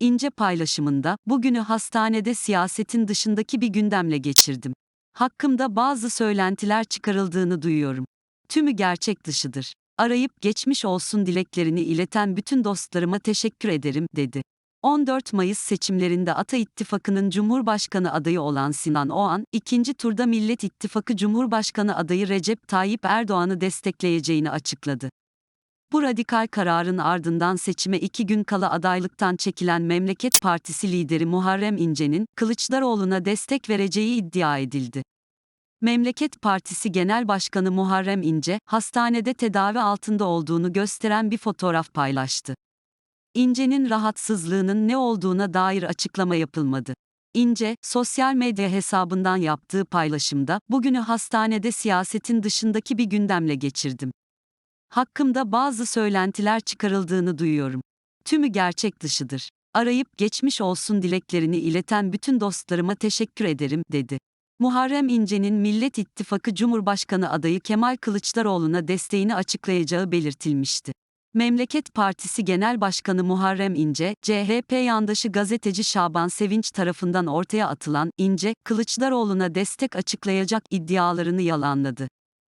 İnce paylaşımında, bugünü hastanede siyasetin dışındaki bir gündemle geçirdim. Hakkımda bazı söylentiler çıkarıldığını duyuyorum. Tümü gerçek dışıdır. Arayıp geçmiş olsun dileklerini ileten bütün dostlarıma teşekkür ederim, dedi. 14 Mayıs seçimlerinde Ata İttifakı'nın Cumhurbaşkanı adayı olan Sinan Oğan, ikinci turda Millet İttifakı Cumhurbaşkanı adayı Recep Tayyip Erdoğan'ı destekleyeceğini açıkladı. Bu radikal kararın ardından seçime iki gün kala adaylıktan çekilen Memleket Partisi lideri Muharrem İnce'nin Kılıçdaroğlu'na destek vereceği iddia edildi. Memleket Partisi Genel Başkanı Muharrem İnce, hastanede tedavi altında olduğunu gösteren bir fotoğraf paylaştı. İnce'nin rahatsızlığının ne olduğuna dair açıklama yapılmadı. İnce, sosyal medya hesabından yaptığı paylaşımda, bugünü hastanede siyasetin dışındaki bir gündemle geçirdim. Hakkımda bazı söylentiler çıkarıldığını duyuyorum. Tümü gerçek dışıdır. Arayıp geçmiş olsun dileklerini ileten bütün dostlarıma teşekkür ederim, dedi. Muharrem İnce'nin Millet İttifakı Cumhurbaşkanı adayı Kemal Kılıçdaroğlu'na desteğini açıklayacağı belirtilmişti. Memleket Partisi Genel Başkanı Muharrem İnce, CHP yandaşı gazeteci Şaban Sevinç tarafından ortaya atılan İnce, Kılıçdaroğlu'na destek açıklayacak iddialarını yalanladı.